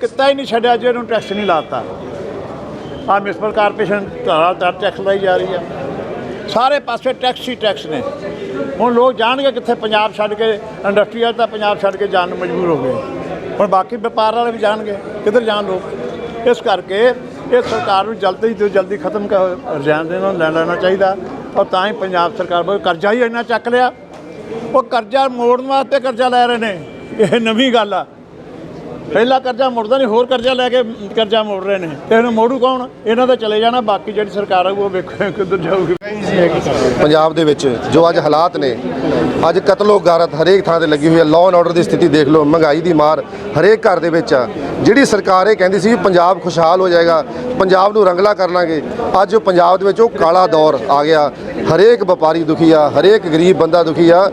ਕਿੱਤਾ ਹੀ ਨਹੀਂ ਛੱਡਿਆ ਜੇ ਉਹਨੂੰ ਟੈਕਸ ਨਹੀਂ ਲਾਤਾ। ਆ ਮਿਊਨਿਸਪਲ ਕਾਰਪੋਰੇਸ਼ਨ ਧਾਰਾ ਟੈਕਸ ਲਾਈ ਜਾ ਰਹੀ ਆ। ਸਾਰੇ ਪਾਸੇ ਟੈਕਸ ਹੀ ਟੈਕਸ ਨੇ। ਹੁਣ ਲੋਕ ਜਾਣਗੇ ਕਿੱਥੇ ਪੰਜਾਬ ਛੱਡ ਕੇ ਇੰਡਸਟਰੀਅਲ ਤਾਂ ਪੰਜਾਬ ਛੱਡ ਕੇ ਜਾਣ ਨੂੰ ਮਜਬੂਰ ਹੋ ਗਏ। ਹੁਣ ਬਾਕੀ ਵਪਾਰ ਵਾਲੇ ਵੀ ਜਾਣਗੇ, ਕਿੱਧਰ ਜਾਣ ਲੋਕ। ਇਸ ਕਰਕੇ ਇਹ ਸਰਕਾਰ ਨੂੰ ਜਲਦੀ ਤੋਂ ਜਲਦੀ ਖਤਮ ਕਰ ਰਿਜ਼ਾਈਨ ਦੇਣਾ ਲੈ ਲੈਣਾ ਚਾਹੀਦਾ। ਔਰ ਤਾਂ ਹੀ ਪੰਜਾਬ ਸਰਕਾਰ ਬਹੁਤ ਕਰਜ਼ਾ ਹੀ ਇੰਨਾ ਚੱਕ ਲਿਆ। ਉਹ ਕਰਜ਼ਾ ਮੋੜਨ ਵਾਸਤੇ ਕਰਜ਼ਾ ਲੈ ਰਹੇ ਨੇ। ਇਹ ਨਵੀਂ ਗੱਲ ਆ। ਪਹਿਲਾ ਕਰਜ਼ਾ ਮੁੜਦਾ ਨਹੀਂ, ਹੋਰ ਕਰਜ਼ਾ ਲੈ ਕੇ ਕਰਜ਼ਾ ਮੋੜ ਰਹੇ ਨੇ। ਤੇ ਇਹਨੂੰ ਮੋੜੂ ਕੌਣ? ਇਹਨਾਂ ਦਾ ਚਲੇ ਜਾਣਾ, ਬਾਕੀ ਜਿਹੜੀ ਸਰਕਾਰ ਆ ਉਹ ਵੇਖੋ ਕਿੱਧਰ ਜਾਊਗੀ। ਪੰਜਾਬ ਦੇ ਵਿੱਚ ਜੋ ਅੱਜ ਹਾਲਾਤ ਨੇ, ਅੱਜ ਕਤਲੋ ਗਾਰਤ ਹਰੇਕ ਥਾਂ ਤੇ ਲੱਗੀ ਹੋਈ ਹੈ। ਲਾਅ ਐਂਡ ਆਰਡਰ ਦੀ ਸਥਿਤੀ ਦੇਖ ਲਓ, ਮਹਿੰਗਾਈ ਦੀ ਮਾਰ ਹਰੇਕ ਘਰ ਦੇ ਵਿੱਚ ਆ। ਜਿਹੜੀ ਸਰਕਾਰ ਇਹ ਕਹਿੰਦੀ ਸੀ ਵੀ ਪੰਜਾਬ ਖੁਸ਼ਹਾਲ ਹੋ ਜਾਏਗਾ, ਪੰਜਾਬ ਨੂੰ ਰੰਗਲਾ ਕਰ ਲਾਂਗੇ, ਅੱਜ ਪੰਜਾਬ ਦੇ ਵਿੱਚ ਉਹ ਕਾਲਾ ਦੌਰ ਆ ਗਿਆ। ਹਰੇਕ ਵਪਾਰੀ ਦੁਖੀ ਆ, ਹਰੇਕ ਗਰੀਬ ਬੰਦਾ ਦੁਖੀ ਆ।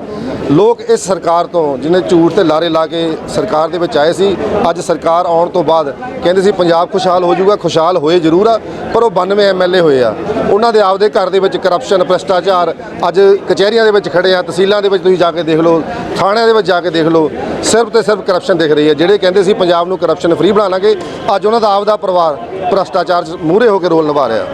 ਲੋਕ ਇਸ ਸਰਕਾਰ ਤੋਂ ਜਿਹਨੇ ਝੂਠ ਤੇ ਲਾਰੇ ਲਾ ਕੇ ਸਰਕਾਰ ਦੇ ਵਿੱਚ ਆਏ ਸੀ, ਅੱਜ ਸਰਕਾਰ ਆਉਣ ਤੋਂ ਬਾਅਦ ਕਹਿੰਦੇ ਸੀ ਪੰਜਾਬ ਖੁਸ਼ਹਾਲ ਹੋ ਜਾਊਗਾ, ਖੁਸ਼ਹਾਲ ਹੋਏ ਜ਼ਰੂਰ ਆ, ਪਰ ਉਹ 92 ਐਮਐਲਏ ਹੋਏ ਆ। ਉਹਨਾਂ ਦੇ ਆਪਦੇ ਘਰ ਦੇ ਵਿੱਚ ਕਰਪਸ਼ਨ ਭ੍ਰਿਸ਼ਟਾਚਾਰ ਅੱਜ ਕਚਹਿਰੀਆਂ ਦੇ ਵਿੱਚ ਖੜੇ ਆ, ਤਹਿਸੀਲਾਂ ਦੇ ਵਿੱਚ ਤੁਸੀਂ ਜਾ ਕੇ ਦੇਖ ਲਓ, ਥਾਣਿਆਂ ਦੇ ਵਿੱਚ ਜਾ ਕੇ ਦੇਖ ਲਓ, ਸਿਰਫ ਤੇ ਸਿਰਫ ਕਰਪਸ਼ਨ ਦਿਖ ਰਹੀ ਹੈ, ਜਿਹੜੇ ਕਹਿੰਦੇ ਸੀ ਪੰਜਾਬ ਨੂੰ ਕਰਪਸ਼ਨ ਫ੍ਰੀ ਬਣਾ ਲਾਂਗੇ, ਅੱਜ ਉਹਨਾਂ ਦਾ ਆਪਦਾ ਪਰਿਵਾਰ ਭ੍ਰਿਸ਼ਟਾਚਾਰ 'ਚ ਮੂਹਰੇ ਹੋ ਕੇ ਰੋਲ ਨਿਭਾ ਰਿਹਾ।